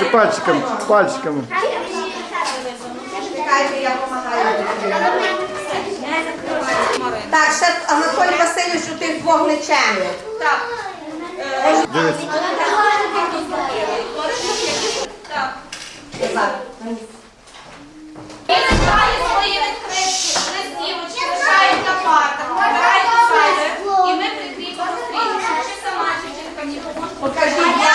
Пальчики, пальчиком, пальчиком. Чекайте, я допомагаю. Так, ще Анатолій Васильович у тих двох нечемних. Так. Дивіться. Так. Покажіть.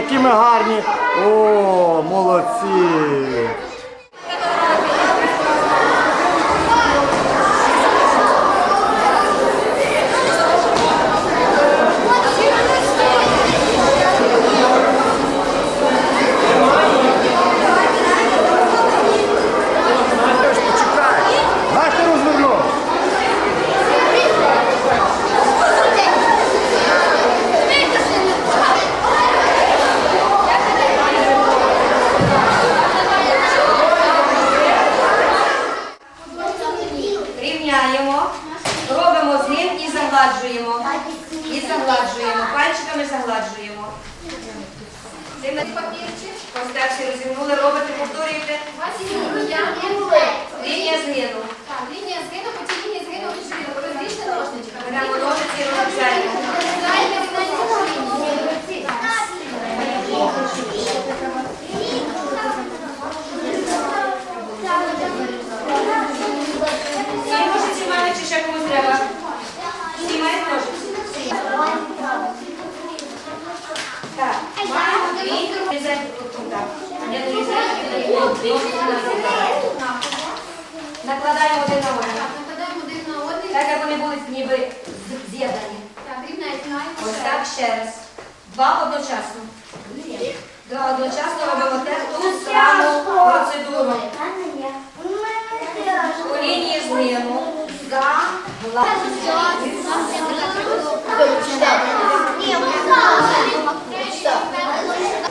які ми гарні. О, молодці. Лінія згину, по цій лінії згину відшвину. Розріжте ножничками. Прямо ножиці розрізаємо. Так, мама, дві, трохи, зайдь. Я тобі зайду, я тобі зайду накладаємо один на один. Накладаємо один на один. Так як вони будуть ніби з'єднані. Так, рівненько. Ось так ще раз. Два одночасно. Два одночасно робимо те ту саму процедуру. По лінії згину за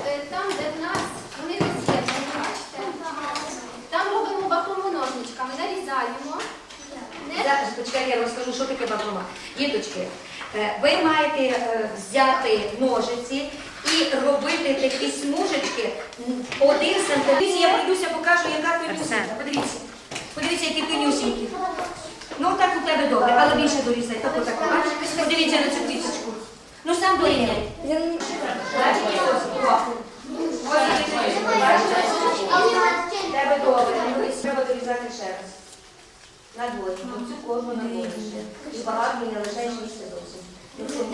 Е, Там, де в нас вони роз'єднані, бачите? Там робимо бахрому ножничками, нарізаємо. Зараз, почекайте, я розкажу, що таке бакрома. Діточки, е, ви маєте е, взяти ножиці і робити такі смужечки один сантиметр. Я пройдуся, покажу, яка тонюсінька. Подивіться. Подивіться, які тонюсінькі. Ну так у тебе добре, але більше дорізай. Так отак, бачиш? Подивіться на цю квіточку. Ну сам порівняй. Бачите, ось. Ось бачите? Тебе добре, треба дорізати ще раз. На двоє. Цю кожну на двоє. І багато не лише місця досі. Ну,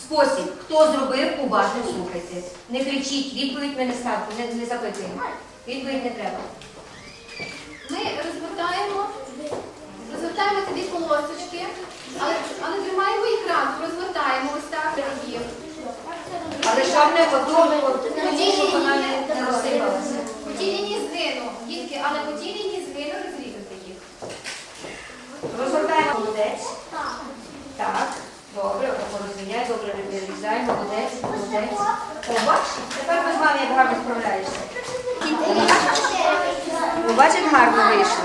Спосіб, хто зробив, уважно слухайте. Не кричіть, відповідь ми не ставте, не, не запитуємо. Відповідь не треба. Ми розвертаємо ці дві полосочки, але, але тримаємо їх разом, розвертаємо ось так їх. Але щоб не готово, тоді, щоб вона не, не розсипалася. По тій лінії згину, дітки, але по тій лінії згину розрізати їх. Розвертаємо молодець. Так, добре, розвиняй, добре вирізай, молодець, молодець. О, бачиш, тепер ми з вами як гарно справляєшся. Ну, бачиш, гарно вийшло.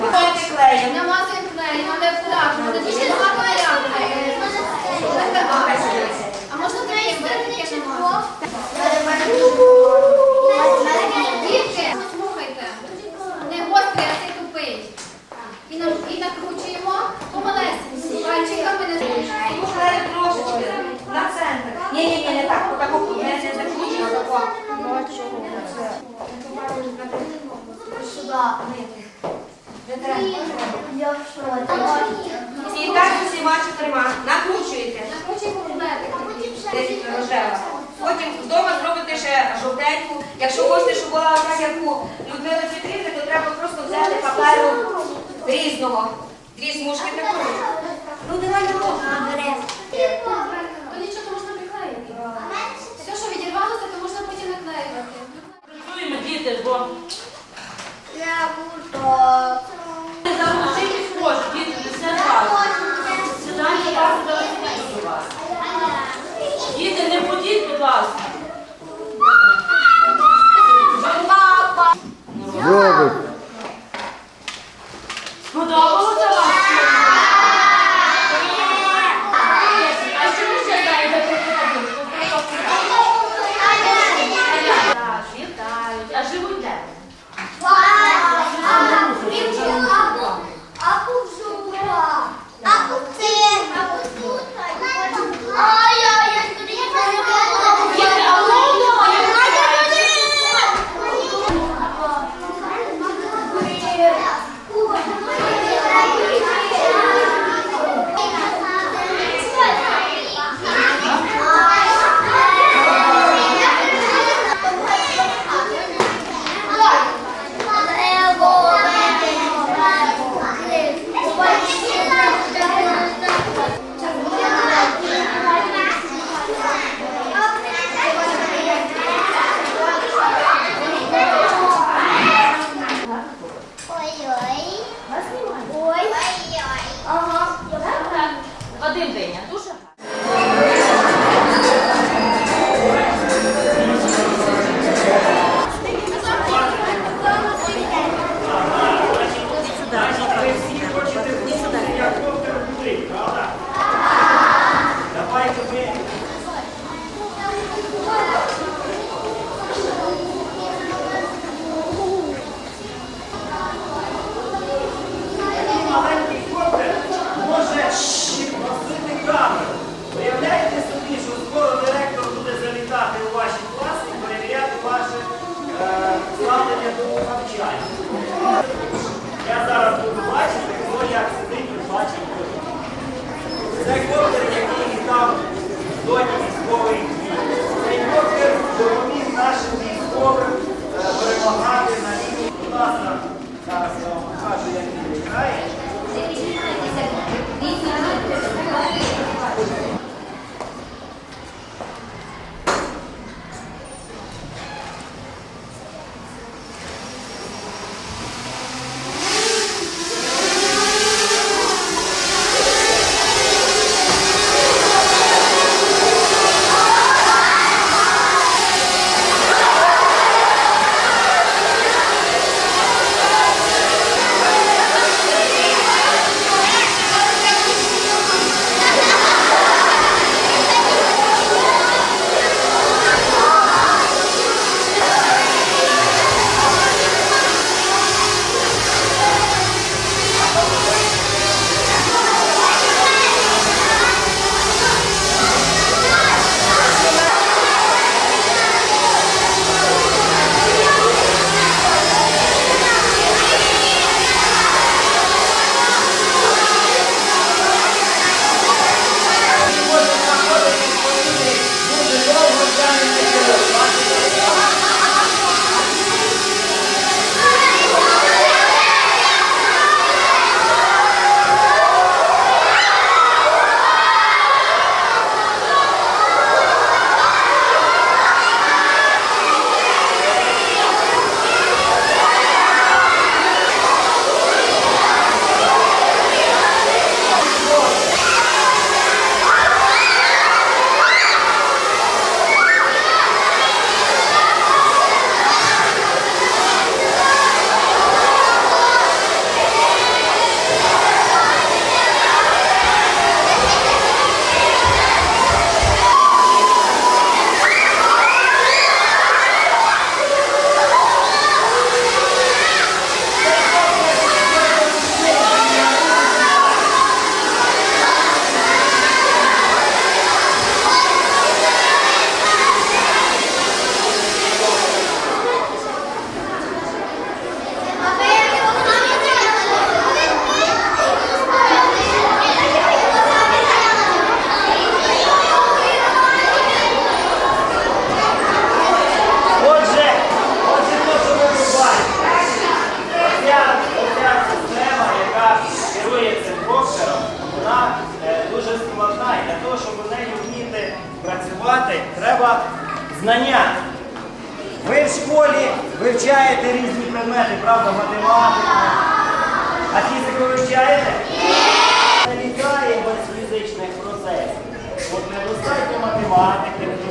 Давайте клеїмо. Намазуємо клеєм, але акуратно, не дуже багато варіантів. А можна клеєм таке намазати? Дітки, слухайте, не гострий, а ти тупий. І, нам, і накручуємо помалесенько, пальчиками не Ну, клею трошечки на центр. Ні, ні, ні, не так, отако, не, закручуємо, отако. Не треба. І так усіма чотирма накручуєте. накручуємо рулетик. Рожева. Потім вдома зробите ще жовтеньку. Якщо хочете, щоб була так, як у Людмили Петрівни, то треба просто взяти паперу різного. Дві смужки такої. Ну давай на руку. То нічого, то можна приклеїти. Все, що відірвалося, то можна потім наклеювати. Працюємо, діти, бо залишитись може, діти, не все вас. Сідайте, я зараз до вас. Діти, не ходіть, будь ласка. Добре. навчання. Я зараз буду бачити, хто як сидить і бачить Це коптер, який там в зоні військової дії. Цей коптер допоміг нашим військовим е, перемагати.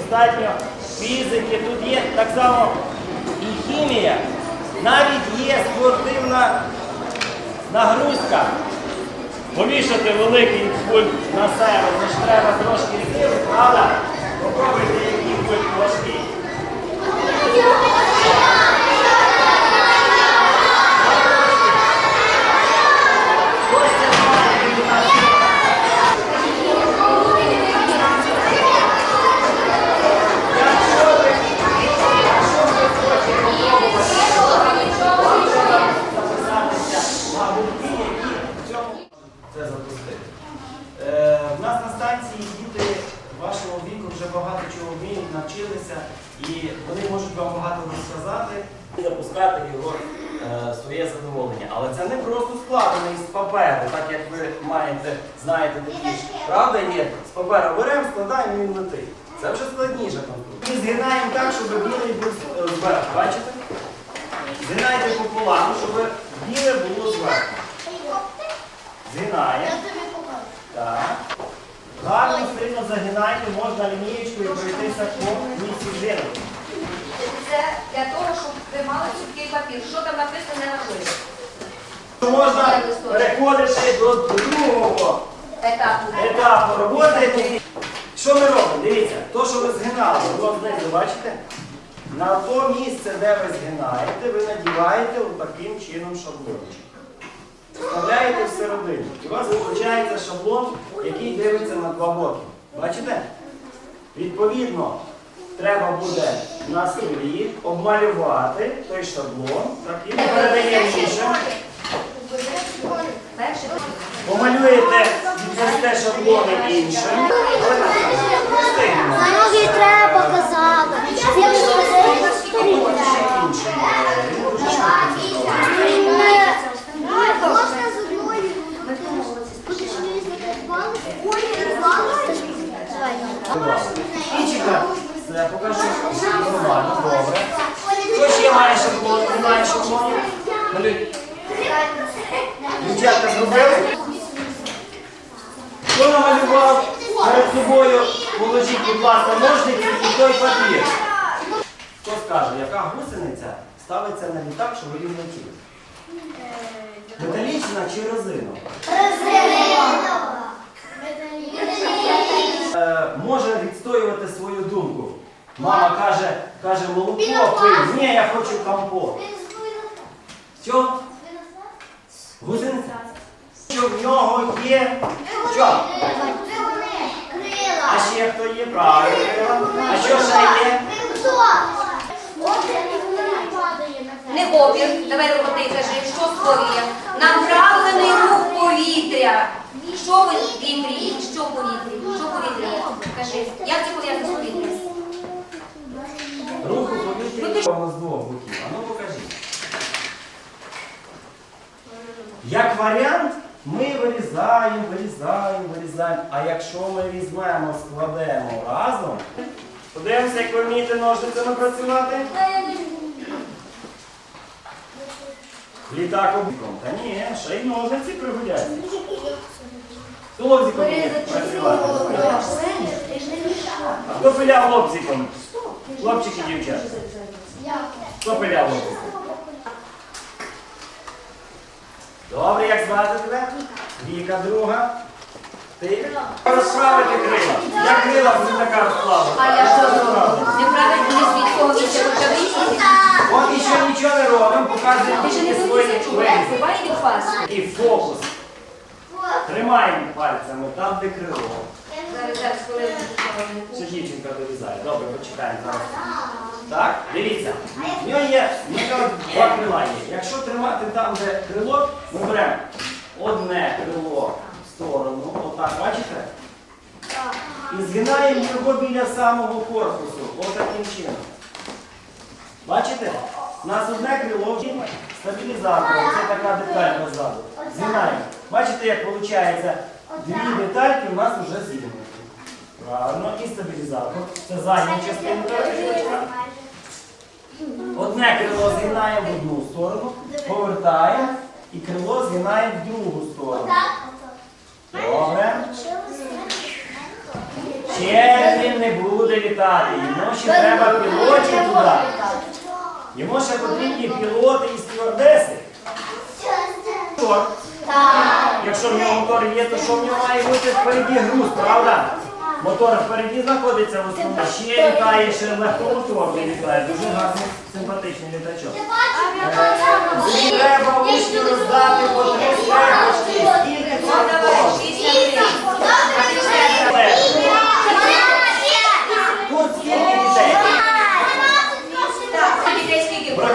Недостатньо фізики, тут є так само і хімія. Навіть є спортивна нагрузка. Повішати великий пульт на себе, це треба трошки сил, але Попробуйте, який пульт важкий. Костя знає, він у нас Якщо ви, якщо ви хочете попробувати, вам треба записатися на гуртки, які в цьому це запустити. Е, в нас на станції діти вашого віку вже багато чого вміють, навчилися, і вони можуть вам багато розказати і запускати його е, своє задоволення. Але це не просто складений з паперу, так як ви маєте, знаєте такі ж. Правда є? З паперу беремо, складаємо і він летить. Це вже складніша конструкція. Ми згинаємо так, щоб білий був е, зверху. Бачите? Згинайте пополам, щоб біле було зверху. Згинаємо. Так. Гарно сильно загинайте, можна лінієчкою пройтися по місці згину. Це для того, щоб ви мали папір. Що там написано, не важливо. Можна переходити до другого Етапу. етапу роботи. Що ми робимо? Дивіться, то, що ви згинали, знизу, бачите? На то місце, де ви згинаєте, ви надіваєте таким чином шаблончик. Вставляєте всередину. І у вас виходить шаблон, який дивиться на два боки. Бачите? Відповідно, треба буде на столі обмалювати той шаблон, так, і передаємо іншим. Помалюєте, віддасте шаблони іншим. Ноги треба показати. Якщо Інший. Він дуже швидко це зробить. можна з одною. Будеш різати Ой, Кінчика. Все, покажу. Нормально, добре. Хто ще має шаблон? Немає шаблонів? Малюй. Дівчатка зробили? Хто намалював перед собою, положіть, будь ласка, ножниці і той папір. Хто скаже, яка гусениця ставиться на літак, щоб він летів? Металічна чи резинова? Е, може відстоювати свою думку. Мама каже, каже, молоко пий. Ні, я хочу компот. Що? Гусениця? Що в нього є? Що? А ще хто є? Правильно. А що ще є? Не опір. Давай роботи, кажи, що створює? Направлений рух повітря. Що в повітрі? Що в повітрі? Що в повітрі? Кажи, як це пов'язано з повітрям? Рух у повітрі з двох боків. А ну покажіть. Як варіант, ми вирізаємо, вирізаємо, вирізаємо. А якщо ми візьмемо, складемо разом, подивимося, як ви вмієте ножницями працювати. Літак обіком. Та ні, ще й ножниці пригодяться. Хто лобзиком працювати? А хто пиляв лобзиком? Хлопчики, дівчата. Хто пиляв лобзиком? Добре, як звати тебе? Віка друга. Ти? Розправити крила. Як крила вже така розправа? А я що зроблю? Неправильно не свідково ще почавися. От і ще нічого Ти ще не тільки свої буває від вас. І фокус. Тримаємо пальцями там, де крило. Зараз, зараз, коли Ще дівчинка дорізає. Добре, почекаємо зараз. Так, дивіться. В нього є два крила є. Якщо тримати там, де крило, ми беремо одне крило в сторону, отак, бачите? І згинаємо його біля самого корпусу. Отаким чином. Бачите? У нас одне крило стабілізатором. Це така деталька ззаду. Згинаємо. Бачите, як виходить? Дві детальки у нас вже зігнуті. Правильно, і стабілізатор. Це задня частинка речовичка. Одне крило згинаємо в одну сторону, повертаємо і крило згинаємо в другу сторону. Добре. Ще він не буде літати. Йому ще треба пілотів туди. Йому ще потрібні пілоти і стюардеси. Мотор. Якщо в нього мотор є, то що в нього має бути впереді груз, правда? Мотор впереді знаходиться в основному. Ще літає, ще легкомоторний літає. Дуже гарний, симпатичний літачок. Е, Треба учню роздати по три скрепочки. Скільки це коштує? Тут скільки дітей? Дітей скільки буде?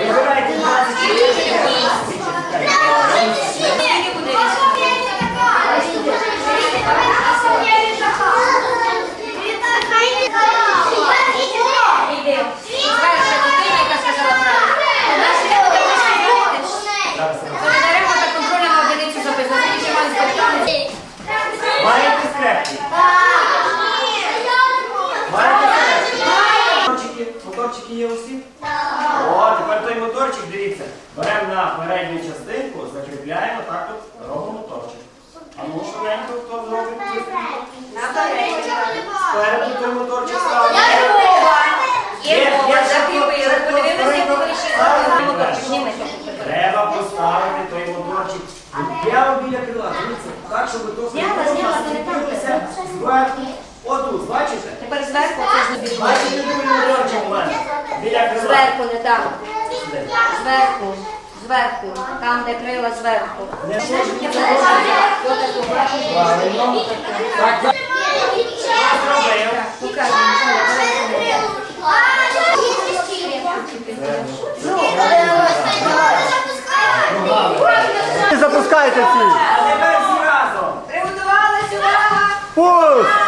Вибирайте 20 Скільки буде вісім? Іди. Перша дитина, яка сказала правду. Вона ще буде вишивати. Зараз. Задаремо та контрольну одиницю записано. Скільки мали спитати? Маєте скрепки? Маєте скрепки? Моторчики, моторчики є усі? О, тепер той моторчик, дивіться. Беремо на передню частинку, закріпляємо, так от робимо моторчик. А ну швиденько, хто зробить? Спереду той моторчик ставимо. Є, Є, мова, є, закріпили. це Подивилися, як це вони ще це зробили це мотор. це Підніми. Треба поставити той моторчик прямо біля крила. Дивіться, так, щоб то Зняла, зняла, не так. закріпилося зверху. Отут, бачите? Тепер зверху це ж не біжить. Бачите, другий моторчик у мене. Біля крила. Зверху, не так. Сюди. Зверху. Зверху. Там, де крила зверху. Правильно. Так. Запускайте всі. А тепер всі разом. Приготувалась, увага! Пусть!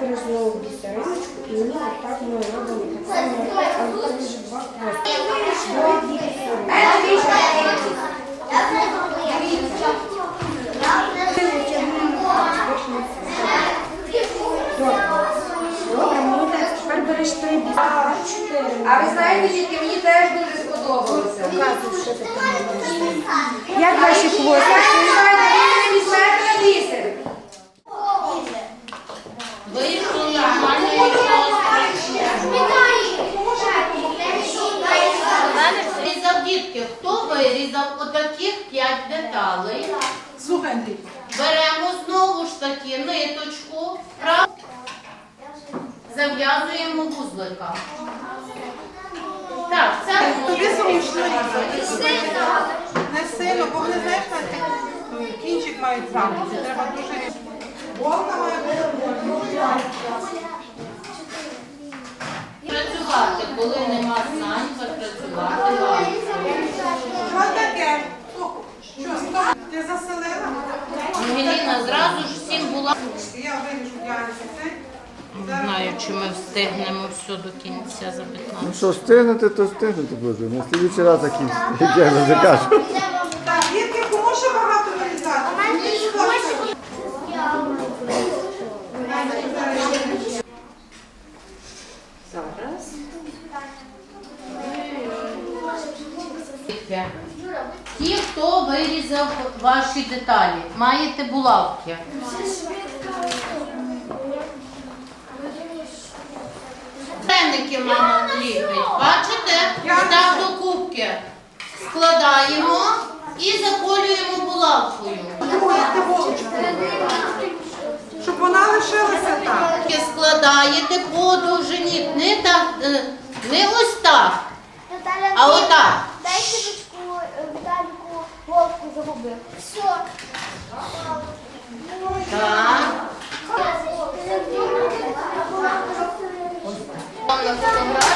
Береш знову бісериночку і мені отак ми робимо так само, але там вже два хвости. Два так. Добре. Молодець. Тепер береш три бісеринки. Чотири. А ви знаєте, дітки, мені теж дуже сподобалося. Показуй, що ти там робиш. Як ваші хвостики? Ви знаєте, ви не візьмете на бісер. Дітки, хто вирізав отаких п'ять деталей? Слухай, Андрій. Беремо знову ж таки ниточку, зав'язуємо вузлика. Так, це Тобі зручно різати. Не сильно, бо вони знаєш, так, кінчик мають замки. Треба дуже різати. Голка має бути. Працювати, коли нема знань, працювати. Що таке? Що. Ти заселила? Ангеліна зразу ж всім була. Я вирішу цей. Знаю, чи ми встигнемо все до кінця за 15. Ну що, встигнете, то встигнете, Боже. На слідчий раз закінчите, як я вже кажу. Так, дітки, кому ще багато вирізати? Ті, хто вирізав ваші деталі, маєте булавки. Це вареники мама ліпить. Бачите? Так до кубки. Складаємо і заколюємо булавкою. Щоб вона лишилася так. Складаєте по довжині. Не так, е, не ось так, а отак. Загубив. Все. Так. На